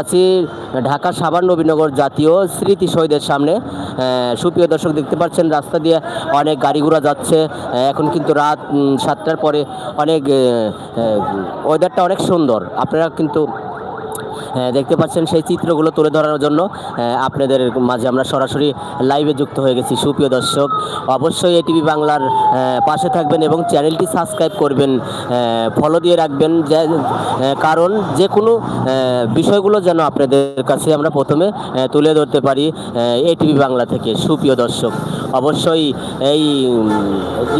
আছি ঢাকা সাবান নবীনগর জাতীয় স্মৃতি শহীদের সামনে। সুপ্রিয় দর্শক দেখতে পাচ্ছেন, রাস্তা দিয়ে অনেক গাড়ি ঘোড়া যাচ্ছে। এখন কিন্তু রাত সাতটার পরে অনেক ওয়েদারটা অনেক সুন্দর। আপনারা কিন্তু দেখতে পাচ্ছেন সেই চিত্রগুলো তুলে ধরার জন্য আপনাদের মাঝে আমরা সরাসরি লাইভে যুক্ত হয়ে গেছি। সুপ্রিয় দর্শক, অবশ্যই এটিভি বাংলার পাশে থাকবেন এবং চ্যানেলটি সাবস্ক্রাইব করবেন ফলো দিয়ে রাখবেন কারণ যে কোনো বিষয়গুলো যেন আপনাদের কাছে আমরা প্রথমে তুলে ধরতে পারি এটিভি বাংলা থেকে। সুপ্রিয় দর্শক, অবশ্যই এই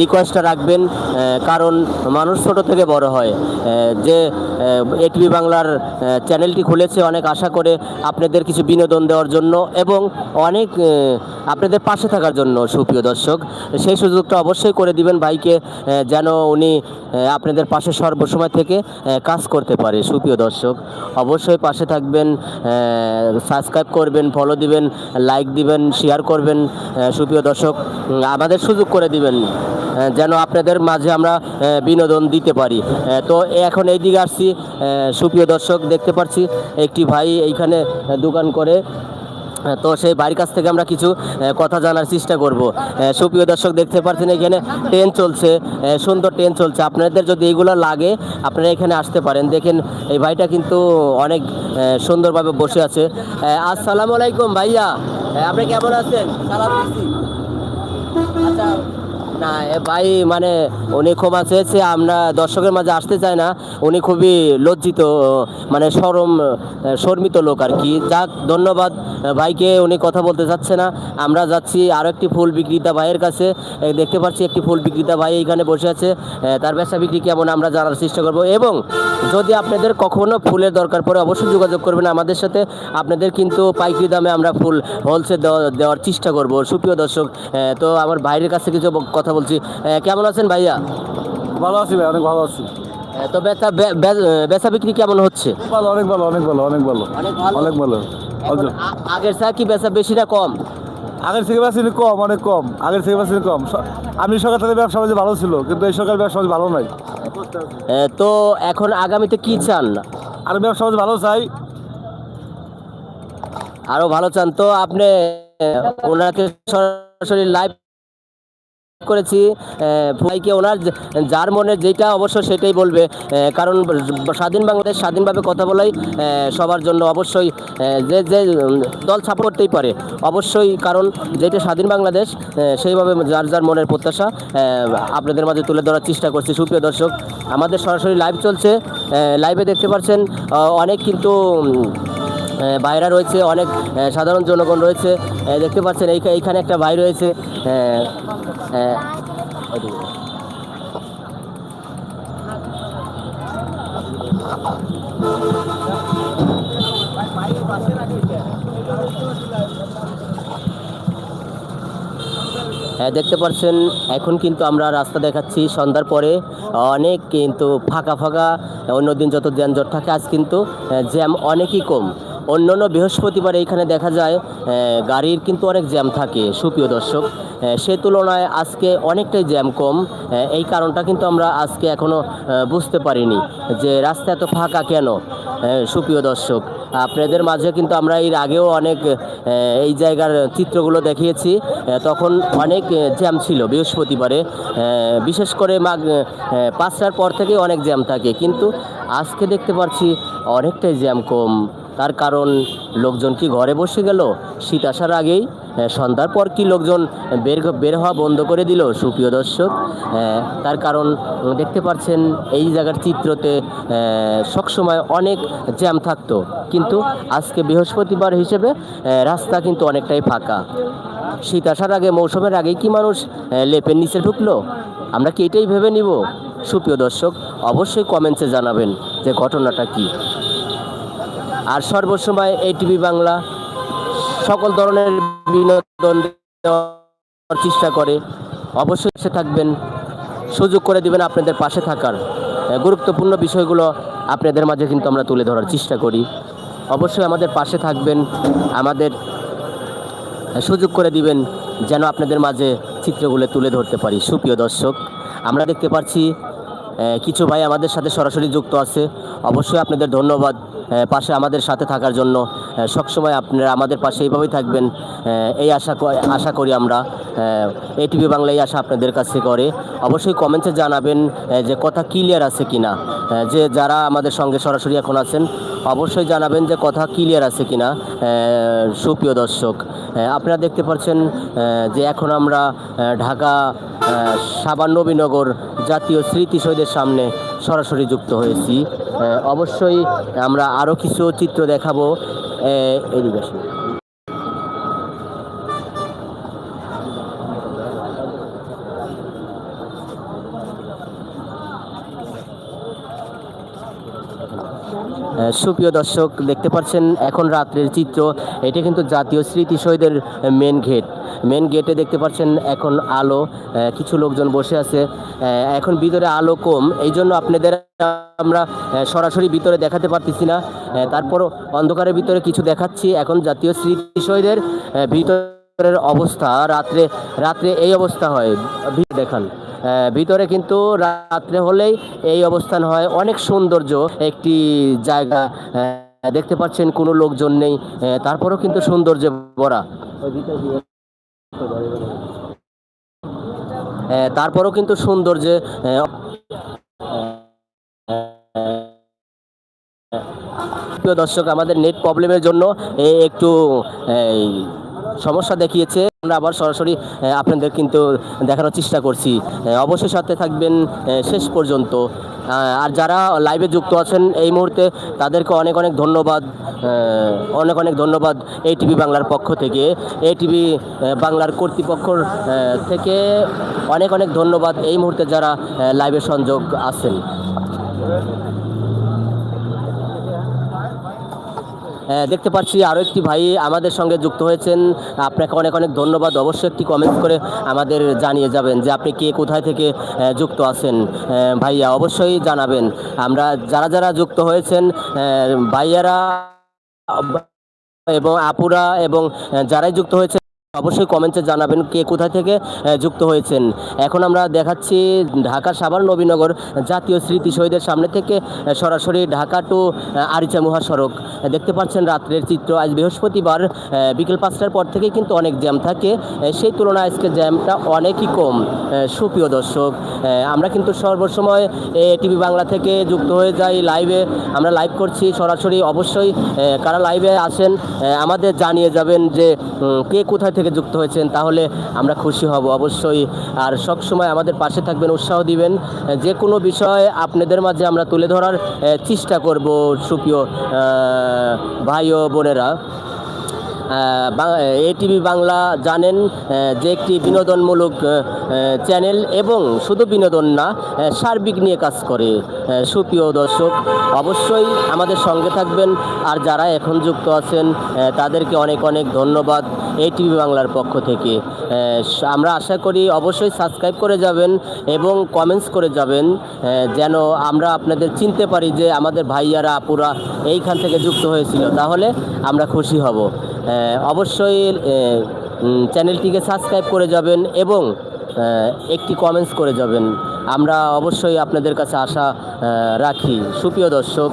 রিকোয়েস্টটা রাখবেন কারণ মানুষ ছোট থেকে বড় হয় যে এটিভি বাংলার চ্যানেলটি খুলেছে অনেক আশা করে আপনাদের কিছু বিনোদন দেওয়ার জন্য এবং অনেক আপনাদের পাশে থাকার জন্য, সুপ্রিয় দর্শক। সেই সুযোগটা অবশ্যই করে দিবেন ভাইকে যেন উনি আপনাদের পাশে সর্বসময় থেকে কাজ করতে পারে, সুপ্রিয় দর্শক। অবশ্যই পাশে থাকবেন সাবস্ক্রাইব করবেন ফলো দিবেন লাইক দিবেন শেয়ার করবেন সুপ্রিয় দর্শক। আমাদের সুযোগ করে দিবেন যেন আপনাদের মাঝে আমরা বিনোদন দিতে পারি। তো এখন এই দিকে আসছি সুপ্রিয় দর্শক, দেখতে পাচ্ছি একটি ভাই এইখানে দোকান করে। তো সেই বাড়ির কাছ থেকে আমরা কিছু কথা জানার চেষ্টা করব। সুপ্রিয় দর্শক, দেখতে পাচ্ছেন এখানে ট্রেন চলছে। সুন্দর ট্রেন চলছে। আপনাদের যদি এইগুলো লাগে, আপনারা এখানে আসতে পারেন। দেখেন, এই ভাইটা কিন্তু অনেক সুন্দরভাবে বসে আছে। আসসালামু আলাইকুম ভাইয়া। আপনি কেমন আছেন? সালাম আচ্ছা। না ভাই মানে উনি ক্ষমা চেয়েছে, আমরা দর্শকের মাঝে আসতে চাই না। উনি খুবই লজ্জিত মানে সরম শর্মিত লোক আর কি। যাক, ধন্যবাদ ভাইকে উনি কথা বলতে চাচ্ছে না। আমরা যাচ্ছি আরও একটি ফুল বিক্রেতা ভাইয়ের কাছে। দেখতে পাচ্ছি একটি ফুল বিক্রেতা ভাই এখানে বসে আছে। তার ব্যবসা বিক্রি কেমন আমরা জানার চেষ্টা করব। এবং যদি আপনাদের কখনও ফুলের দরকার পড়ে, অবশ্যই যোগাযোগ করবেন আমাদের সাথে। আপনাদের কিন্তু পাইকারি দামে আমরা ফুল হোলসেল দেওয়া দেওয়ার চেষ্টা করব, সুপ্রিয় দর্শক। তো আমার ভাইয়ের কাছে কিছু ব- কথা বলছি। কেমন আছেন ভাইয়া? ভালো আছি ভাই অনেক ভালো আছি। তো বেচা বেচা বিক্রি কেমন হচ্ছে? ভালো অনেক ভালো অনেক ভালো অনেক ভালো। অনেক ভালো? এখন আগের চা কি বেচা বেশি না কম? আগের থেকে ব্যবসা কম অনেক কম। আগের থেকে ব্যবসা কম। আমি সরকার থেকে ব্যবসা বাণিজ্য ভালো ছিল কিন্তু এই সরকার ব্যবসা ভালো নাই। তো এখন আগামীতে কি চান? আর ব্যবসা ভালো চাই। আরও ভালো চান। তো আপনি ওনাকে সরাসরি লাইভ করেছি ভাইকে ওনার যার মনে যেটা অবশ্য সেটাই বলবে কারণ স্বাধীন বাংলাদেশ স্বাধীনভাবে কথা বলাই সবার জন্য অবশ্যই যে যে দল সাপোর্ট করতেই পারে। অবশ্যই কারণ যেটা স্বাধীন বাংলাদেশ সেইভাবে যার যার মনের প্রত্যাশা আপনাদের মাঝে তুলে ধরার চেষ্টা করছি। সুপ্রিয় দর্শক, আমাদের সরাসরি লাইভ চলছে লাইভে দেখতে পাচ্ছেন অনেক কিন্তু ভাইরা রয়েছে অনেক সাধারণ জনগণ রয়েছে। দেখতে পাচ্ছেন এইখা- এইখানে একটা ভাই রয়েছে। দেখতে পাচ্ছেন, এখন কিন্তু আমরা রাস্তা দেখাচ্ছি। সন্ধ্যার পরে অনেক কিন্তু ফাঁকা ফাঁকা, অন্যদিন যত যানজট থাকে, আজ কিন্তু জ্যাম অনেকই কম। অন্য অন্য বৃহস্পতিবার এইখানে দেখা যায় গাড়ির কিন্তু অনেক জ্যাম থাকে, সুপ্রিয় দর্শক। সে তুলনায় আজকে অনেকটাই জ্যাম কম এই কারণটা কিন্তু আমরা আজকে এখনও বুঝতে পারিনি যে রাস্তা এত ফাঁকা কেন সুপ্রিয় দর্শক। আপনাদের মাঝে কিন্তু আমরা এর আগেও অনেক এই জায়গার চিত্রগুলো দেখিয়েছি তখন অনেক জ্যাম ছিল বৃহস্পতিবারে বিশেষ করে মাঘ পাঁচটার পর থেকে অনেক জ্যাম থাকে। কিন্তু আজকে দেখতে পাচ্ছি অনেকটাই জ্যাম কম। তার কারণ লোকজন কি ঘরে বসে গেল? শীত আসার আগেই সন্ধ্যার পর কি লোকজন বের বের হওয়া বন্ধ করে দিল? সুপ্রিয় দর্শক তার কারণ দেখতে পাচ্ছেন এই জায়গার চিত্রতে সবসময় অনেক জ্যাম থাকতো। কিন্তু আজকে বৃহস্পতিবার হিসেবে রাস্তা কিন্তু অনেকটাই ফাঁকা। শীত আসার আগে, মৌসুমের আগেই কি মানুষ লেপের নিচে ঢুকলো? আমরা কি এটাই ভেবে নিব? সুপ্রিয় দর্শক, অবশ্যই কমেন্টসে জানাবেন যে ঘটনাটা কী। আর সর্বসময় এই টিভি বাংলা সকল ধরনের বিনোদন দেওয়ার চেষ্টা করে। অবশ্যই থাকবেন, সুযোগ করে দিবেন আপনাদের পাশে থাকার। গুরুত্বপূর্ণ বিষয়গুলো আপনাদের মাঝে কিন্তু আমরা তুলে ধরার চেষ্টা করি। অবশ্যই আমাদের পাশে থাকবেন, আমাদের সুযোগ করে দিবেন যেন আপনাদের মাঝে চিত্রগুলো তুলে ধরতে পারি। সুপ্রিয় দর্শক আমরা দেখতে পাচ্ছি কিছু ভাই আমাদের সাথে সরাসরি যুক্ত আছে। অবশ্যই আপনাদের ধন্যবাদ পাশে আমাদের সাথে থাকার জন্য। সবসময় আপনারা আমাদের পাশে এইভাবেই থাকবেন এই আশা আশা করি আমরা। এটিভি বাংলা এই আশা আপনাদের কাছে করে। অবশ্যই কমেন্টে জানাবেন যে কথা ক্লিয়ার আছে কিনা। আহ, যে যারা আমাদের সঙ্গে সরাসরি এখন আছেন অবশ্যই জানাবেন যে কথা ক্লিয়ার আছে কিনা আহ, সুপ্রিয় দর্শক। আপনারা দেখতে পাচ্ছেন যে এখন আমরা ঢাকা সাবান নবীনগর জাতীয় স্মৃতি সামনে সরাসরি যুক্ত হয়েছি। অবশ্যই আমরা আরও কিছু চিত্র দেখাবো। এদিকে সুপ্রিয় দর্শক দেখতে পাচ্ছেন এখন রাত্রের চিত্র। এটা কিন্তু জাতীয় স্মৃতি শহীদের মেন গেট মেন গেটে দেখতে পাচ্ছেন এখন আলো কিছু লোকজন বসে আছে। এখন ভিতরে আলো কম। এই জন্য আপনাদের আমরা সরাসরি ভিতরে দেখাতে পারতেছি না। তারপরও অন্ধকারের ভিতরে কিছু দেখাচ্ছি। এখন জাতীয় স্মৃতি শহীদের আহ, ভিতরের অবস্থা, রাত্রে রাত্রে এই অবস্থা হয়। দেখান। ভিতরে কিন্তু রাত্রে হলেই এই অবস্থান হয়। অনেক সৌন্দর্য একটি জায়গা। দেখতে পাচ্ছেন কোনো লোকজন নেই। তারপরেও কিন্তু সৌন্দর্যে ভরা। তারপরও কিন্তু সৌন্দর্যে দর্শক, আমাদের নেট প্রবলেমের জন্য একটু সমস্যা দেখিয়েছে। আমরা আবার সরাসরি আপনাদের কিন্তু দেখানোর চেষ্টা করছি। অবশ্যই সাথে থাকবেন শেষ পর্যন্ত। আর যারা লাইভে যুক্ত আছেন এই মুহূর্তে, তাদেরকে অনেক অনেক ধন্যবাদ। অনেক অনেক ধন্যবাদ এই টিভি বাংলার পক্ষ থেকে। এই টিভি বাংলার কর্তৃপক্ষর থেকে অনেক অনেক ধন্যবাদ এই মুহূর্তে যারা লাইভে সংযোগ আছেন হ্যাঁ, দেখতে পাচ্ছি আরও একটি ভাই আমাদের সঙ্গে যুক্ত হয়েছেন। আপনাকে অনেক অনেক ধন্যবাদ। অবশ্যই একটি কমেন্ট করে আমাদের জানিয়ে যাবেন যে আপনি কে, কোথায় থেকে যুক্ত আছেন। ভাইয়া অবশ্যই জানাবেন। আমরা যারা যারা যুক্ত হয়েছেন ভাইয়ারা এবং আপুরা এবং যারাই যুক্ত হয়েছে অবশ্যই কমেন্টে জানাবেন কে কোথায় থেকে যুক্ত হয়েছেন। এখন আমরা দেখাচ্ছি ঢাকা সাভার নবীনগর জাতীয় স্মৃতি শহীদের সামনে থেকে সরাসরি ঢাকা টু আরিচা মহাসড়ক। দেখতে পাচ্ছেন রাত্রের চিত্র, আজ বৃহস্পতিবার বিকেল পাঁচটার পর থেকে কিন্তু অনেক জ্যাম থাকে সেই তুলনায় আজকে জ্যামটা অনেকই কম সুপ্রিয় দর্শক। আমরা কিন্তু সর্বসময় টিভি বাংলা থেকে যুক্ত হয়ে যাই লাইভে আমরা লাইভ করছি সরাসরি অবশ্যই কারা লাইভে আসেন আমাদের জানিয়ে যাবেন যে কে কোথায় থেকে যুক্ত হয়েছেন, তাহলে আমরা খুশি হব অবশ্যই। আর সবসময় আমাদের পাশে থাকবেন, উৎসাহ দিবেন। যে কোনো বিষয়ে আপনাদের মাঝে আমরা তুলে ধরার চেষ্টা করব সুপ্রিয় ভাই ও বোনেরা। এটিভি বাংলা জানেন যে একটি বিনোদনমূলক চ্যানেল এবং শুধু বিনোদন না সার্বিক নিয়ে কাজ করে। সুপ্রিয় দর্শক, অবশ্যই আমাদের সঙ্গে থাকবেন। আর যারা এখন যুক্ত আছেন তাদেরকে অনেক অনেক ধন্যবাদ এটিভি বাংলার পক্ষ থেকে। আমরা আশা করি অবশ্যই সাবস্ক্রাইব করে যাবেন এবং কমেন্টস করে যাবেন যেন আমরা আপনাদের চিনতে পারি যে আমাদের ভাইয়ারা আপুরা এইখান থেকে যুক্ত হয়েছিল। তাহলে আমরা খুশি হব। অবশ্যই চ্যানেলটিকে সাবস্ক্রাইব করে যাবেন এবং একটি কমেন্টস করে যাবেন। আমরা অবশ্যই আপনাদের কাছে আশা রাখি। সুপ্রিয় দর্শক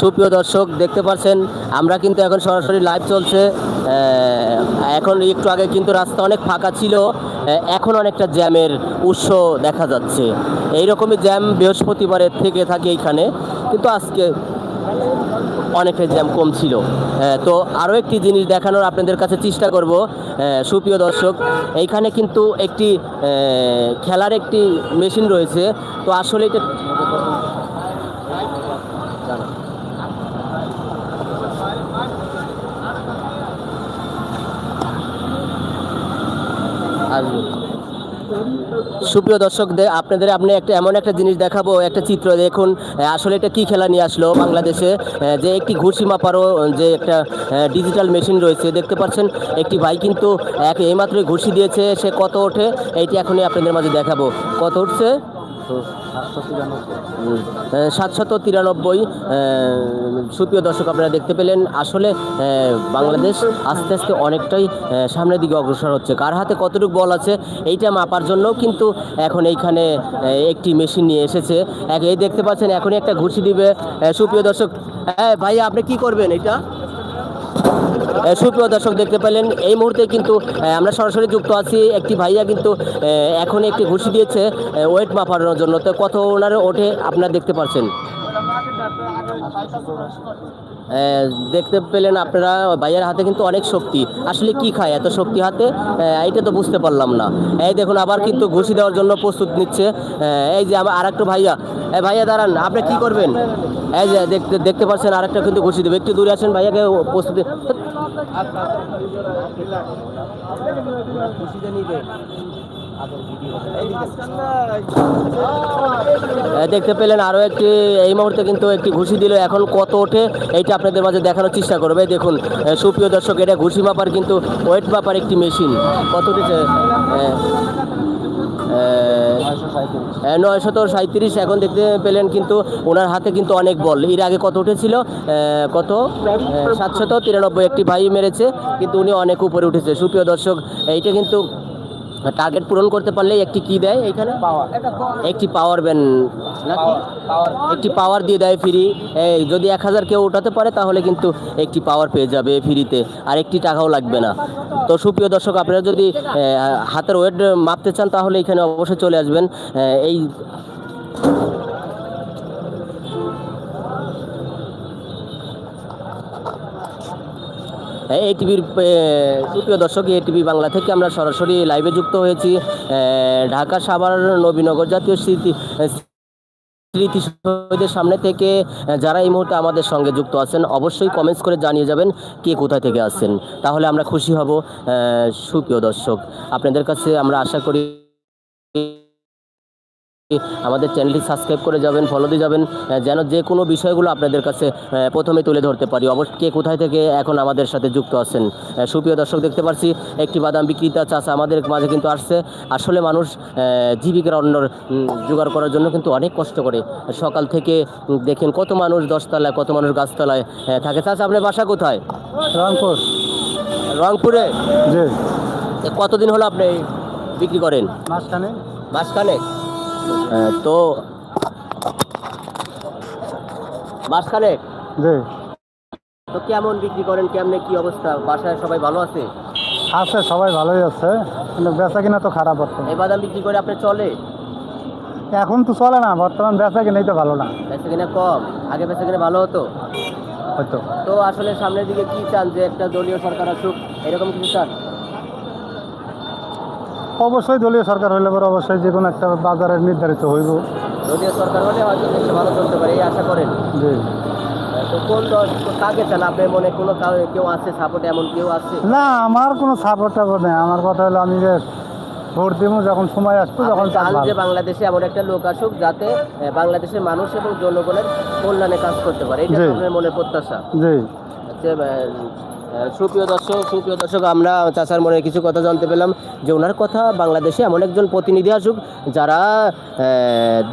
সুপ্রিয় দর্শক, দেখতে পাচ্ছেন, আমরা কিন্তু এখন সরাসরি লাইভ চলছে। এখন একটু আগে কিন্তু রাস্তা অনেক ফাঁকা ছিল। এখন অনেকটা জ্যামের উৎস দেখা যাচ্ছে। এই রকমই জ্যাম বৃহস্পতিবারের থেকে থাকে এইখানে কিন্তু আজকে অনেকটা জ্যাম কম ছিল। হ্যাঁ তো আরও একটি জিনিস দেখানোর আপনাদের কাছে চেষ্টা করব সুপ্রিয় দর্শক, এইখানে কিন্তু একটি খেলার একটি মেশিন রয়েছে। তো আসলে এটা আসবে সুপ্রিয় দর্শকদের, আপনাদের আপনি একটা এমন একটা জিনিস দেখাবো, একটা চিত্র দেখুন আসলে এটা কি খেলা নিয়ে আসলো বাংলাদেশে। যে একটি ঘুষি মাপারও যে একটা ডিজিটাল মেশিন রয়েছে, দেখতে পাচ্ছেন, একটি ভাই কিন্তু এক এইমাত্রই ঘুষি দিয়েছে, সে কত ওঠে এটি এখনই আপনাদের মাঝে দেখাবো। কত উঠছে? সাতশত তিরানব্বই সুপ্রিয় দর্শক, আপনারা দেখতে পেলেন, আসলে বাংলাদেশ আস্তে আস্তে অনেকটাই সামনের দিকে অগ্রসর হচ্ছে। কার হাতে কতটুকু বল আছে, এইটা মাপার জন্য কিন্তু এখন এইখানে একটি মেশিন নিয়ে এসেছে। এই দেখতে পাচ্ছেন, এখনই একটা ঘুষি দিবে সুপ্রিয় দর্শক। হ্যাঁ ভাই আপনি কি করবেন এটা সুপ্রিয় দর্শক দেখতে পেলেন, এই মুহূর্তে কিন্তু আমরা সরাসরি যুক্ত আছি। একটি ভাইয়া কিন্তু এখন একটি ঘুষি দিয়েছে ওয়েট মাপানোর জন্য। তো কত ওনার ওঠে আপনারা দেখতে পাচ্ছেন দেখতে পেলেন আপনারা, ভাইয়ের হাতে কিন্তু অনেক শক্তি। আসলে কি খায় এত শক্তি হাতে? এইটা তো বুঝতে পারলাম না। এই দেখুন, আবার কিন্তু ঘুষি দেওয়ার জন্য প্রস্তুত নিচ্ছে। এই যে আমার আরেকটা ভাইয়া। এই ভাইয়া দাঁড়ান, আপনি কি করবেন? এই যে দেখতে দেখতে পাচ্ছেন আরেকটা কিন্তু ঘুষি দেবে। একটু দূরে আছেন ভাইয়াকে প্রস্তুতি দেখতে পেলেন আরও একটি, এই মুহূর্তে কিন্তু একটি ঘুষি দিল। এখন কত ওঠে, এইটা আপনাদের মাঝে দেখানোর চেষ্টা করবে। দেখুন সুপ্রিয় দর্শক, এটা ঘুষি মাপার কিন্তু ওয়েট মাপার একটি মেশিন। কত উঠেছে? নয়শত সাঁত্রিশ এখন দেখতে পেলেন কিন্তু ওনার হাতে কিন্তু অনেক বল। এর আগে কত উঠেছিল? কত? সাতশত তিরানব্বই একটি ভাই মেরেছে, কিন্তু উনি অনেক উপরে উঠেছে। সুপ্রিয় দর্শক, এইটা কিন্তু টার্গেট পূরণ করতে পারলে একটি কি দেয় এখানে একটি পাওয়ার ব্যান নাকি? একটি পাওয়ার দিয়ে দেয় ফ্রি যদি এক হাজার কেউ ওঠাতে পারে তাহলে কিন্তু একটি পাওয়ার পেয়ে যাবে ফ্রিতে আর একটি টাকাও লাগবে না। তো সুপ্রিয় দর্শক আপনারা যদি হাতের ওয়েট মাপতে চান তাহলে এখানে অবশ্যই চলে আসবেন। এই এই টিভির সুপ্রিয় দর্শক এই টিভি বাংলা থেকে আমরা সরাসরি লাইভে যুক্ত হয়েছি। ঢাকা সাভার নবীনগর জাতীয় স্মৃতি স্মৃতি শহীদের সামনে থেকে যারা এই মুহূর্তে আমাদের সঙ্গে যুক্ত আছেন, অবশ্যই কমেন্টস করে জানিয়ে যাবেন কে কোথা থেকে আসছেন তাহলে আমরা খুশি হব সুপ্রিয় দর্শক। আপনাদের কাছে আমরা আশা করি আমাদের চ্যানেলটি সাবস্ক্রাইব করে যাবেন ফলো দিয়ে যাবেন যেন যে কোনো বিষয়গুলো আপনাদের কাছে প্রথমে তুলে ধরতে পারি। অবশ্য কে কোথায় থেকে এখন আমাদের সাথে যুক্ত আছেন? সুপ্রিয় দর্শক দেখতে পাচ্ছি একটি বাদাম বিক্রেতা চাষা আমাদের মাঝে কিন্তু আসছে। আসলে মানুষ জীবিকার অন্য জোগাড় করার জন্য কিন্তু অনেক কষ্ট করে। সকাল থেকে দেখেন কত মানুষ দশতলায় কত মানুষ গাছতলায় থাকে। চাষা আপনার বাসা কোথায়? রংপুর। রংপুরে? কতদিন হলো আপনি বিক্রি করেন? মাঝখানে মাসখানেক? আহ, তো মাসখানেক। জি। তো কেমন বিক্রি করেন? কেমনে কি অবস্থা? বাসায় সবাই ভালো আছে? আছে সবাই ভালোই আছে। কিন্তু বেচা কিনা তো খারাপ হচ্ছে এই বাদাম বিক্রি করে আপনি চলে? এখন তো চলে না বর্তমান বেচা কিনাই তো ভালো না। বেচে কিনা কম। আগে বেচা কিনা ভালো হতো? হয়তো। তো আসলে সামনের দিকে কি চান যে একটা দলীয় সরকার আসুক? এরকম কিছু চান? অবশ্যই দলীয় সরকার হইলে পরে অবশ্যই যে কোনো একটা বাজারের নির্ধারিত হইব। দলীয় সরকার হলে হয়তো দেশটা ভালো চলতে পারে এই আশা করেন? জি। তো কোন দল কাকে চান? আপনার মনে কোনো কেউ আছে সাপোর্ট এমন কেউ আছে? না আমার কোনো সাপোর্ট টাপোর্ট নেই। আমার কথা হলো আমি যে ভোট দিব যখন সময় আপনি চান যে বাংলাদেশে এমন একটা লোক আসুক যাতে বাংলাদেশের মানুষ এবং জনগণের কল্যাণে কাজ করতে পারে। এটা আপনার মনের প্রত্যাশা? জি। সুপ্রিয় দর্শক সুপ্রিয় দর্শক, আমরা চাচার মনে কিছু কথা জানতে পেলাম যে ওনার কথা বাংলাদেশে এমন একজন প্রতিনিধি আসুক যারা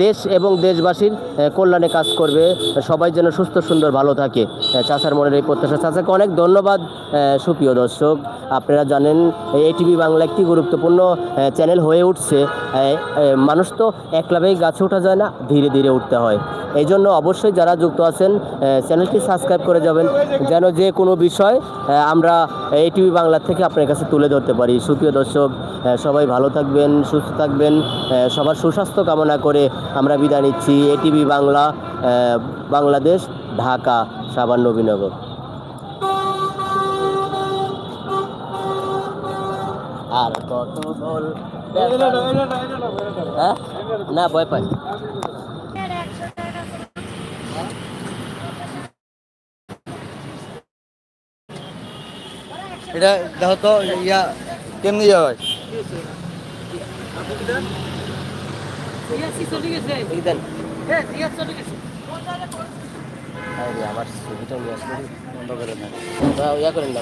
দেশ এবং দেশবাসীর কল্যাণে কাজ করবে, সবাই যেন সুস্থ, সুন্দর, ভালো থাকে। চাচার মনের এই প্রত্যাশা। চাচাকে অনেক ধন্যবাদ সুপ্রিয় দর্শক। আপনারা জানেন, এই টিভি বাংলা একটি গুরুত্বপূর্ণ চ্যানেল হয়ে উঠছে। মানুষ তো একলাভেই গাছে ওঠা যায় না, ধীরে ধীরে উঠতে হয়। এই জন্য অবশ্যই যারা যুক্ত আছেন চ্যানেলটি সাবস্ক্রাইব করে যাবেন। যেন যে কোনো বিষয় আমরা এই টিভি বাংলা থেকে আপনার কাছে তুলে ধরতে পারি সুপ্রিয় দর্শক সবাই ভালো থাকবেন সুস্থ থাকবেন সবার সুস্বাস্থ্য কামনা করে আমরা বিদায় নিচ্ছি এটিভি বাংলা বাংলাদেশ ঢাকা সাবান নবীনগর আর কত বল হ্যাঁ না ভয় পাই এটা দেখো তো ইয়া কেমনি ইয়া হয়? আমার ছবিটা বন্ধ করে না ইয়া করে না।